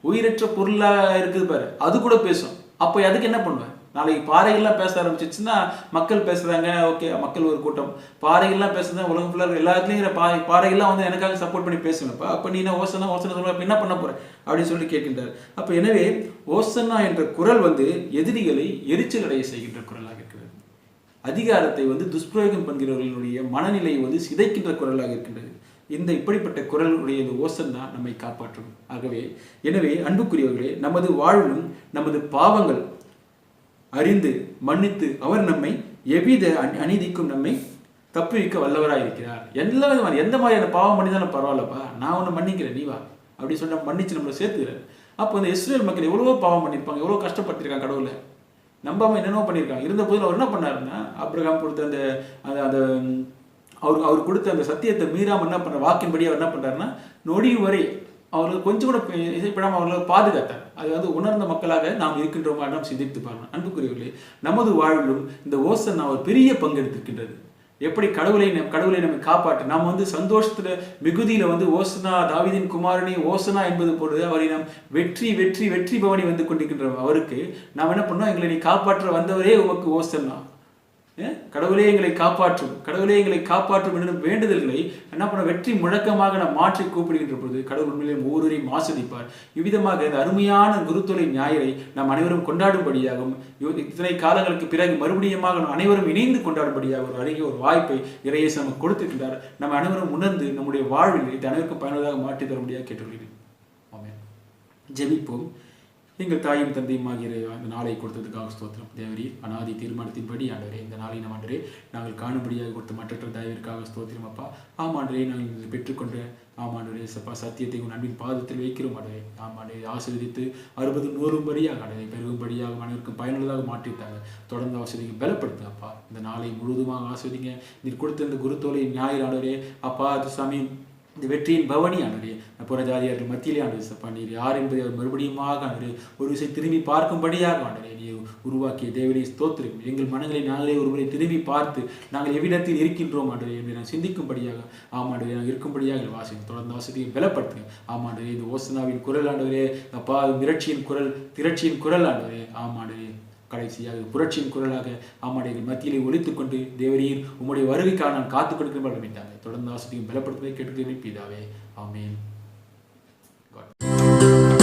S1: உயிரற்ற பொருளாக இருக்குது பாரு அது கூட பேசும். அப்போ அதுக்கு என்ன பண்ணுவேன் நாளைக்கு பாறைகள்லாம் பேச ஆரம்பிச்சிச்சுன்னா மக்கள் பேசுகிறாங்க ஓகே மக்கள் ஒரு கூட்டம். பாறைகள்லாம் பேசுறதா உலகம் ஃபுல்லாக எல்லாத்துலேயும் பா பாறைகள்லாம் வந்து எனக்காக சப்போர்ட் பண்ணி பேசுவேன்ப்பா அப்போ நீ என்ன ஓசனா ஓசனை சொல்ல அப்போ என்ன பண்ண போகிறேன் அப்படின்னு சொல்லி கேட்கின்றார். அப்போ எனவே ஓசனா என்ற குரல் வந்து எதிரிகளை எரிச்சல் அடைய செய்கின்ற குரலாக இருக்கு. அதிகாரத்தை வந்து துஷ்பிரயோகம் பண்ணுகிறவர்களுடைய மனநிலையை வந்து சிதைக்கின்ற குரலாக இருக்கின்றது. இந்த இப்படிப்பட்ட குரலுடைய இந்த ஓசன் தான் நம்மை காப்பாற்றும். ஆகவே எனவே அன்புக்குரியவர்களே நமது வாழ்வும் நமது பாவங்கள் அறிந்து மன்னித்து அவர் நம்மை எவ்வித அநீதிக்கும் நம்மை தப்புவிக்க வல்லவராக இருக்கிறார் எல்லா விதமான எந்த மாதிரியான பாவம் பண்ணிதாலும் பரவாயில்லப்பா நான் ஒன்று மன்னிக்கிறேன் நீ வா. அப்படி சொன்ன மன்னிச்சு நம்மளை சேர்த்துக்கிறார் அப்போ இந்த இஸ்ரேல் மக்கள் எவ்வளவோ பாவம் பண்ணியிருப்பாங்க எவ்வளோ கஷ்டப்பட்டிருக்காங்க கடவுளை. நம்பாம என்னென்னோ பண்ணியிருக்காங்க. இருந்த போதில் அவர் என்ன பண்ணாருன்னா அப்ரஹாம் கொடுத்த அந்த அந்த அந்த அவர் அவர் கொடுத்த அந்த சத்தியத்தை மீறாமல் என்ன பண்ற வாக்கின்படி அவர் என்ன பண்ணாருன்னா நொடி வரை அவர்கள் கொஞ்சம் கூட இசைப்படாமல் அவர்களை பாதுகாத்தார். அது வந்து உணர்ந்த மக்களாக நாம் இருக்கின்றோமா நாம் சிந்தித்து பாருங்க அன்புக்குரியவர்களே நமது வாழ்விலும் இந்த ஓசன் ஒரு பெரிய பங்கெடுத்திருக்கின்றது. எப்படி கடவுளை கடவுளை நம்ம காப்பாற்று? நாம் வந்து சந்தோஷத்துல மிகுதியில வந்து ஓசனா தாவிதின் குமாரனே ஓசனா என்பது பொழுது அவரை நாம் வெற்றி வெற்றி வெற்றி பவனி வந்து கொண்டிருக்கின்ற அவருக்கு நாம் என்ன பண்ணோம்? எங்களை நீ காப்பாற்ற வந்தவரே உமக்கு ஓசன்னா. கடவுளே எங்களை காப்பாற்றும். கடவுளே எங்களை காப்பாற்றும் என்னும் வேண்டுதல்களை என்ன பண்ண வெற்றி முழக்கமாக நாம் மாற்றி கூப்பிடுகின்ற பொழுது கடவுள் உண்மையிலே ஒவ்வொருவரையும் ஆஸ்வதிப்பார் இவ்விதமாக இந்த அருமையான குருத்துறை ஞாயிறை நாம் அனைவரும் கொண்டாடும்படியாகவும் இத்தனை காலங்களுக்கு பிறகு மறுபடியுமாக நாம் அனைவரும் இணைந்து கொண்டாடும்படியாக ஒரு அருகே ஒரு வாய்ப்பை இறையேசு நமக்கு கொடுத்திருக்கிறார். நம்ம அனைவரும் உணர்ந்து நம்முடைய வாழ்வில் இது அனைவருக்கும் பயனுள்ளதாக மாற்றி தரும்படியாக கேட்டுக்கொள்கிறேன். ஆமென். ஜெபிப்போம். எங்கள் தாயும் தந்தையும் ஆகிய அந்த நாளை கொடுத்ததுக்காக ஸ்தோத்திரம். தேவரீர் அனாதி தீர்மானத்தின்படி ஆண்டவரே இந்த நாளை நம் ஆண்டரே நாங்கள் காணும்படியாக கொடுத்த மற்ற தயவிற்காக ஸ்தோத்திரம் அப்பா. ஆமாண்டரே நாங்கள் இதை பெற்றுக்கொண்ட ஆமாண்டரே சப்பா சத்தியத்தை உன் அன்பின் பாதத்தில் வைக்கிறோம் ஆண்டவரே. ஆமாண்டே ஆசீர்வதித்து அறுபது நூறும்படியாக ஆண்டரை பெருகும்படியாக அனைவருக்கும் பயனுள்ளதாக மாற்றித்தாங்க. தொடர்ந்து ஆசிரியங்க பலப்படுத்து அப்பா. இந்த நாளை முழுவதுமாக ஆசிரியங்க நீர் கொடுத்த இந்த குருத்தோலை ஞாயிறு ஆண்டவரே. அப்பா அது சாமி இந்த வெற்றியின் பவனி புற புறஜாதியார்கள் மத்தியிலே ஆண்டு சப்பா யார் என்பதை அவர் மறுபடியுமாக ஆண்டு ஒரு விஷயம் திரும்பி பார்க்கும்படியாக ஆண்டு நீ உருவாக்கிய தேவனை ஸ்தோத்திரம் எங்கள் மனங்களை நாங்களே ஒருமுறை திரும்பி பார்த்து நாங்கள் எவ்விடத்தில் இருக்கின்றோம் ஆண்டு என்று நான் சிந்திக்கும்படியாக ஆமாண்டு நாங்கள் இருக்கும்படியாக வாசி தொடர்ந்து வசதியை பலப்படுத்துங்க ஆமாண்டு இந்த ஓசனாவின் குரல் ஆண்டவரே அப்பா மிரட்சியின் குரல் திரட்சியின் குரல் ஆண்டவரே. ஆமாண்டு கடைசியாக புரட்சியின் குரலாக ஆமாடைகள் மத்தியிலே ஒழித்துக்கொண்டு தேவரீர் உம்முடைய வருகைக்காக நான் காத்து கொடுக்கிற வளர்ந்தாங்க தொடர்ந்து ஆசிரியம் பலப்படுத்துவதை கேட்டுக்கிறேன் பிதாவே ஆமேன். God.